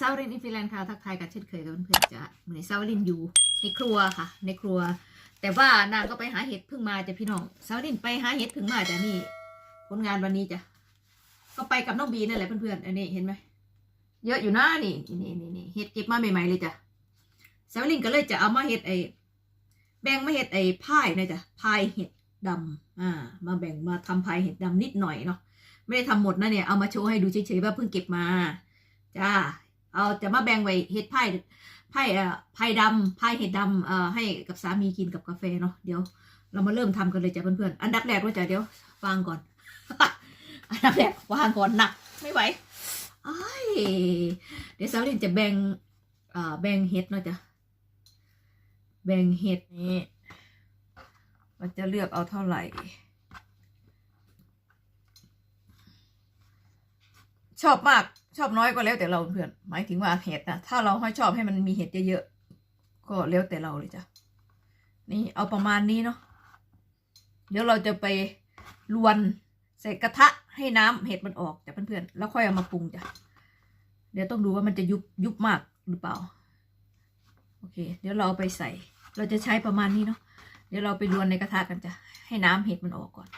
ซาวรินอินฟิแลนด์ค่ะทักทายกันเช่นเคยกับเพื่อนๆจ้ะเหมือนซาวรินอยู่ในครัวค่ะ ในครัว แต่ว่านางก็ไปหาเห็ดเพิ่งมาจ้ะพี่น้องซาวรินไปหาเห็ดเพิ่งมาจ้ะนี่ผลงานวันนี้จ้ะก็ไปกับน้องบีนั่นแหละเพื่อนๆอันนี้เห็นไหมเยอะอยู่นะนี่นี่นี่นี่เห็ดเก็บมาใหม่ๆเลยจ้ะซาวรินก็เลยจะเอามาเห็ดไอ้แบ่งมาเห็ดไอ้พายนะจ้ะพายเห็ดดำอ่า มาแบ่งมาทำพายเห็ดดำนิดหน่อยเนาะไม่ได้ทำหมดนะเนี่ยเอามาโชว์ให้ดูเฉยๆว่าเพิ่งเก็บมาจ้า เอาจะมาแบ่งไว้เห็ดไผ่ไผ่เอ่อไผ่ดำไผ่เห็ดดำเอ่อให้กับสามีกินกับกาแฟเนาะเดี๋ยว เรามาเริ่มทำกันเลยจ้ะเพื่อนๆอันดับแรกว่าจะเดี๋ยววางก่อนอันดับแรกวางก่อนหนักไม่ไหวอ้เดี๋ยวสาวลินจะแบ่งเอ่อแบ่งเห็ดเนาะจ้ะแบ่งเห็ดนี้มันจะเลือกเอาเท่าไหร่ ชอบมาก ชอบน้อยก็แล้วแต่เราเพื่อน หมายถึงว่าเห็ดนะถ้าเราให้ชอบให้มันมีเห็ดเยอะๆก็แล้วแต่เราเลยจ้ะนี่เอาประมาณนี้เนาะเดี๋ยวเราจะไปลวนใส่กระทะให้น้ำเห็ดมันออกจ้ะเพื่อนๆแล้วค่อยเอามาปรุงจ้ะเดี๋ยวต้องดูว่ามันจะยุบยุบมากหรือเปล่าโอเค เดี๋ยวเราเอาไปใส่ เราจะใช้ประมาณนี้เนาะเดี๋ยวเราไปลวนในกระทะกันจ้ะให้น้ำเห็ดมันออกก่อน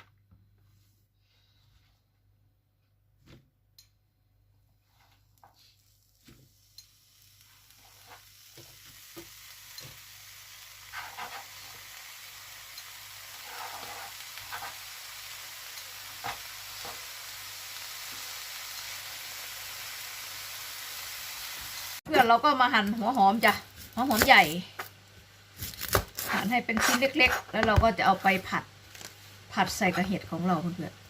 เพื่อนเราก็มาหั่นหัวหอมจ้ะหัวหอมใหญ่หั่นให้เป็นชิ้นเล็ก ๆ แล้วเราก็จะเอาไปผัด ผัดใส่กระเห็ดของเราเพื่อนๆ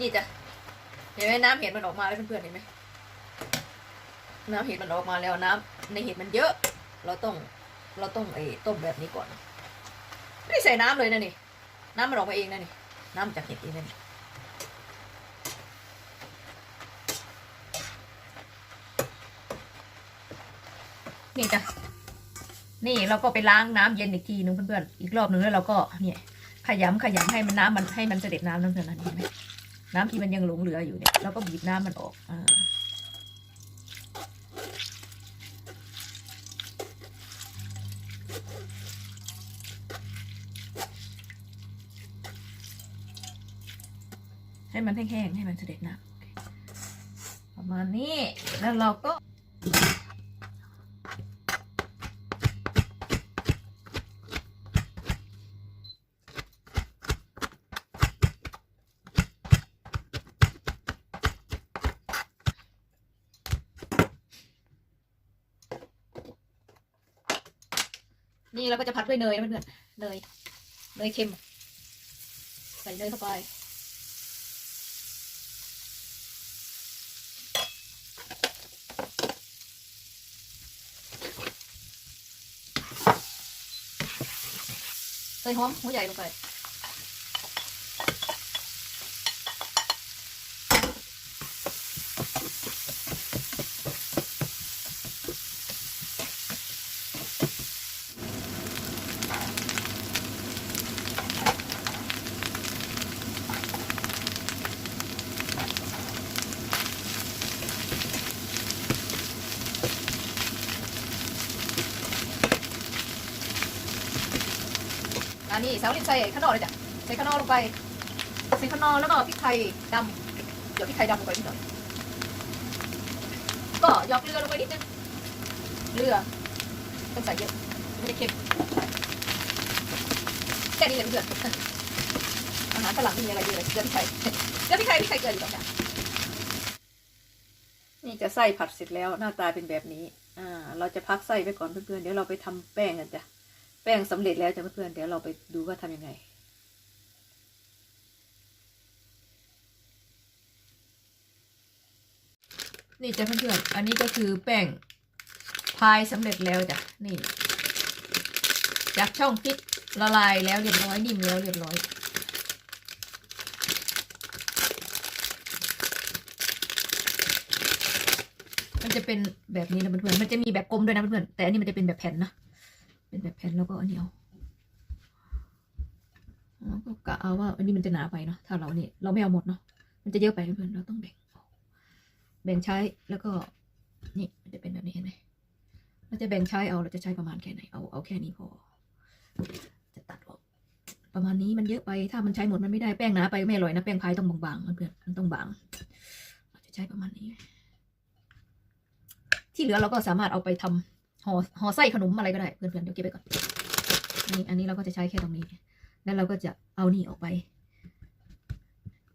นี่จ้ะเห็นไหมน้ำเห็ดมันออกมาแล้วเพื่อนๆเห็นไหมน้ำเห็ดมันออกมาแล้วน้ำในเห็ดมันเยอะ เราต้องเราต้องไอ้ต้มแบบนี้ก่อนไม่ใส่น้ำเลยนะนี่ น้ำมันออกมาเองนะนี่ น้ำจากเห็ดเองนะนี่นี่จ้ะ นี่เราก็ไปล้างน้ำเย็นอีกทีนึงเพื่อนๆ อีกรอบนึงแล้วเราก็เนี่ยขยำขยำให้มันน้ำมันให้มันเสด็จน้ำนั่นเพื่อนๆเห็นไหม น้ำที่มันยังหลงเหลืออยู่เนี่ยเราก็บีบน้ำมันออกอ่าให้มันแห้งๆให้มันเสด็จน้ำประมาณนี้แล้วเราก็ นี่เราก็จะพัดด้วยเนยนะเพื่อนๆเนยเนยเค็ม ใส่เนยเข้าไปใส่หอมหัวใหญ่ลงไป อันนี้สาวลินใส่ข้างนอกเลยจ้ะใส่ข้างนอกลงไปใส่ข้างนอกแล้วก็พริกไทยดำเดี๋ยวพริกไทยดำลงไปนิดหน่อยก็หยอกเกลือลงไปนิดนึงเกลือต้องใส่เยอะไม่ได้เค็มแค่นี้เลยเพื่อนอาหารฝรั่งไม่มีอะไรเยอะเลยเกลือพริกไทยเกลือพริกไทยพริกไทยเกลืออยู่ตรงกลางนี่จะไส้ผัดเสร็จแล้วหน้าตาเป็นแบบนี้ อ่า เราจะพักไส้ไว้ก่อนเพื่อนๆ เดี๋ยวเราไปทำแป้งกันจ้ะ แป้งสำเร็จแล้วจ้ะเพื่อนเดี๋ยวเราไปดูว่าทำยังไง นี่จ้ะเพื่อนอันนี้ก็คือแป้งพายสำเร็จแล้วจ้ะนี่จากช่องฟิตละลายแล้วเรียบร้อยดิ่มแล้วเรียบร้อยมันจะเป็นแบบนี้นะเพื่อนมันจะมีแบบกลมด้วยนะเพื่อนแต่อันนี้มันจะเป็นแบบแผ่นนะ เป็นแบบแผ่นแล้วก็อันนี้เอาแล้วก็กะเอาว่าอันนี้มันจะหนาไปเนาะถ้าเราเนี่ยเราไม่เอาหมดเนาะมันจะเยอะไปเพื่อนเราต้องแบ่งแบ่งใช้แล้วก็นี่มันจะเป็นแบบนี้เห็นไหมเราจะแบ่งใช้เอาเราจะใช้ประมาณแค่ไหนเอาเอาแค่นี้พอ จะตัดออกประมาณนี้มันเยอะไปถ้ามันใช้หมดมันไม่ได้แป้งหนาไปไม่อร่อยนะแป้งพายต้องบางๆเพื่อนมันต้องบางเราจะใช้ประมาณนี้ ที่เหลือเราก็สามารถเอาไปทำ ห่อห่อไส้ขนมอะไรก็ได้เพื่อนๆเดี๋ยวเก็บไปก่อนนี่อันนี้เราก็จะใช้แค่ตรงนี้ แล้วเราก็จะเอานี่ออกไป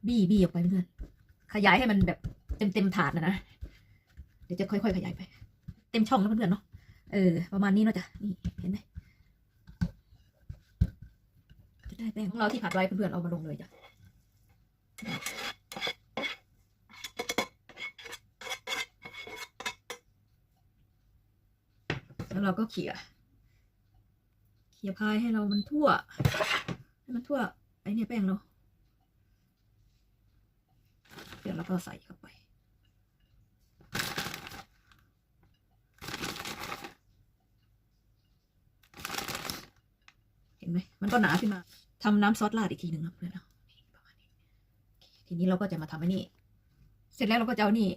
บี้บี้ออกไปเพื่อนขยายให้มันแบบเต็มเต็มถาดนะนะเดี๋ยวจะค่อยๆขยายไป เต็มช่องนะเพื่อนๆเนาะเออประมาณนี้เนาะจ้ะนี่เห็นไหมจะได้แป้งของเราที่ผัดไว้เพื่อนๆเอามาลงเลยจ้ะ แล้วเราก็เขี่ยเขี่ยพายให้เรามันทั่ว ให้มันทั่ว ไอ้เนี่ยแป้งเราเดี๋ยวเราก็ใส่เข้าไป เห็นไหม มันก็หนาขึ้นมาทำน้ำซอสราดอีกทีหนึ่งนะเพื่อนเอานี่ประมาทีนี้เราก็จะมาทำไอันนี้เสร็จแล้วเราก็จะเอานี่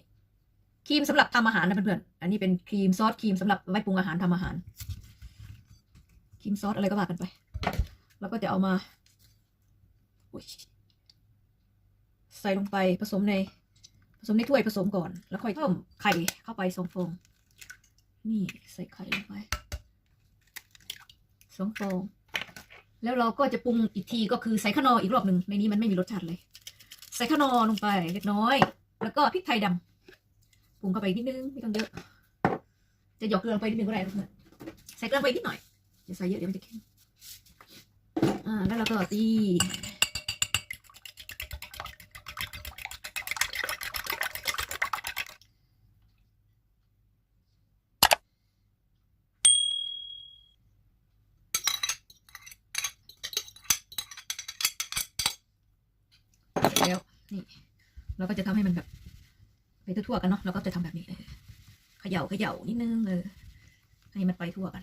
ครีมสำหรับทำอาหารนะเพื่อนๆ อันนี้เป็นครีมซอสครีมสำหรับไว้ปรุงอาหารทำอาหาร ครีมซอสอะไรก็ว่ากันไปเราก็จะเอามาใส่ลงไปผสมใน ผสมในถ้วยผสมก่อน แล้วค่อยเพิ่มไข่เข้าไปสองฟอง นี่ใส่ไข่ลงไปสองฟอง แล้วเราก็จะปรุงอีกทีก็คือใส่ขนออีกรอบหนึ่งในนี้มันไม่มีรสชาติเลย ใส่ขนอลงไปเล็กน้อย แล้วก็พริกไทยดำ รุงเข้าไปนิดนึงไม่ต้องเยอะ จะหยอกเกลือลงไปนิดนึงก็ได้นใส่เกลือไปนิดหน่อยอย่าใส่เยอะเดี๋ยวมันจะเค็มอ่าแล้วเราก็ตีแล้วนี่เราก็จะทำให้มันแบบ ไปทั่วๆกันเนาะเราก็จะทำแบบนี้เออเขย่าเขย่านิดนึงเออให้มันไปทั่วกัน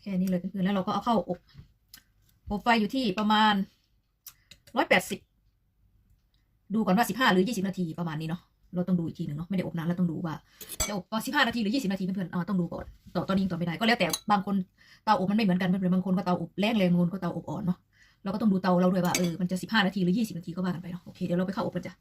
แค่นี้เลยเพื่อนๆแล้วเราก็เอาเข้าอบอบไฟอยู่ที่ประมาณร้อยแปดสิบดูก่อนว่าสิบห้าหรือยี่สิบนาทีประมาณนี้เนาะเราต้องดูอีกทีหนึ่งเนาะไม่ได้อบนานแล้วต้องดูว่าจะอบสิบห้านาทีหรือยี่สิบนาทีเพื่อนๆอ่าต้องดูก่อนต่อตอนนี้ต่อไม่ได้ก็แล้วแต่บางคนเตาอบมันไม่เหมือนกันเพื่อนๆบางคนก็เตาอบแรงแรงบางคนก็เตาอบอ่อนเนาะ เราก็ต้องดูเตาเราด้วยว่าเออมันจะสิบห้านาทีหรือยี่สิบนาทีก็ว่ากันไปเนาะโอเคเดี๋ยวเราไปเข้าอบกันจ้ะ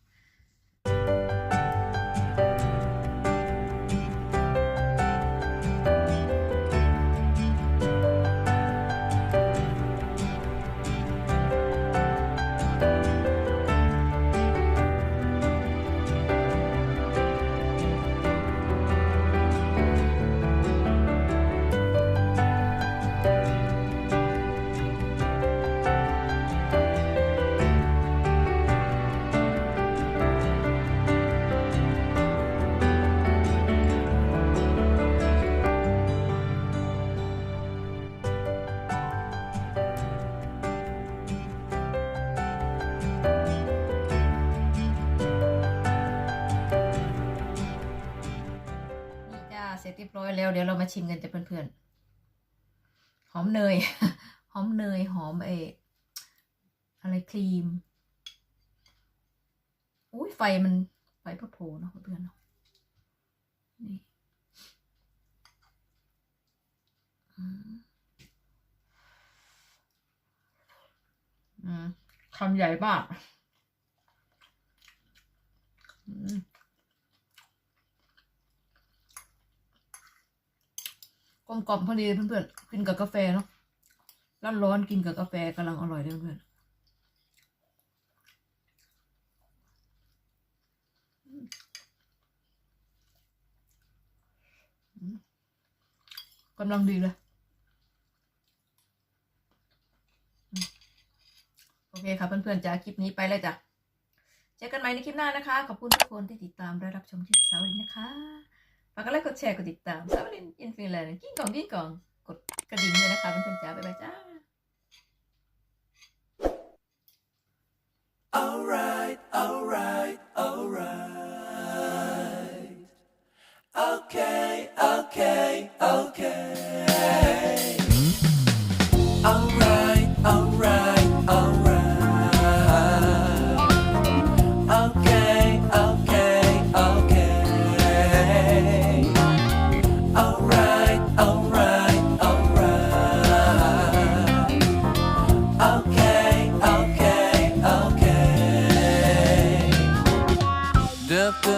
ยบร้อยแล้วเดี๋ยวเรามาชิมกันจ้ะเพื่อนๆ หอมเนย หอมเนย หอมเอออะไรครีม อุ้ยไฟมันไฟพะโพเนาะเพื่อนเนาะนี่อืมอืมคำใหญ่มากอืม กลมกล่อมพอดีเพื่อนๆกินกับกาแฟเนาะร้อนร้อนๆกินกับกาแฟกำลังอร่อยเลยเพื่อนๆกำลังดีเลย โอเคค่ะเพื่อนๆจ้าคลิปนี้ไปแล้วจ้ะเจอกันใหม่ในคลิปหน้านะคะ ขอบคุณทุกคนที่ติดตามและรับชมที่สาวลินนะคะ ฝากกดไลค์กดแชร์กดติดตามสาวลินอินฟินแลนด์กิ้งกองกิ้งกองกดกระดิ่งด้วยนะคะเพื่อนๆจ้าบ๊ายบายจ้า Alright, alright, alright. Okay, okay, okay. Stupid